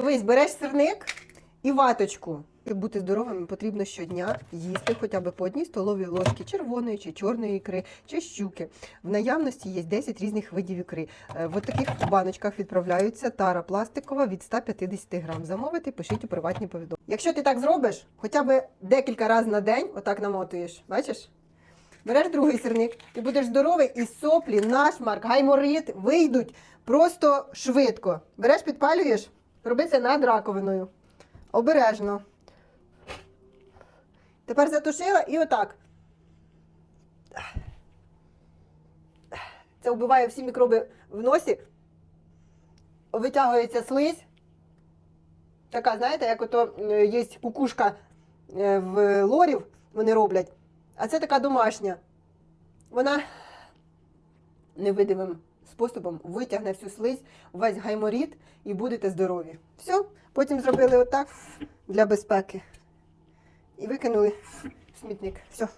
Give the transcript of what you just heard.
Дивись, береш сирник і ваточку. Щоб бути здоровим, потрібно щодня їсти хоча б по одній столовій ложці червоної чи чорної ікри, чи щуки. В наявності є 10 різних видів ікри. Е, В таких баночках відправляються тара пластикова від 150 грам. Замовити, пишіть у приватні повідомлення. Якщо ти так зробиш, хоча б декілька разів на день, отак намотуєш, бачиш? Береш другий сирник, ти будеш здоровий, і соплі, нашмарк, гайморит вийдуть просто швидко. Береш, підпалюєш, роби це над раковиною. Обережно. Тепер затушила і отак. Це вбиває всі мікроби в носі. Витягується слизь. Така, знаєте, як ото е, є кукушка е, в лорів, вони роблять. А це така домашня. Вона невидимим способом витягне всю слизь, весь гайморіт і будете здорові. Все, потім зробили отак для безпеки. І викинули смітник. Все.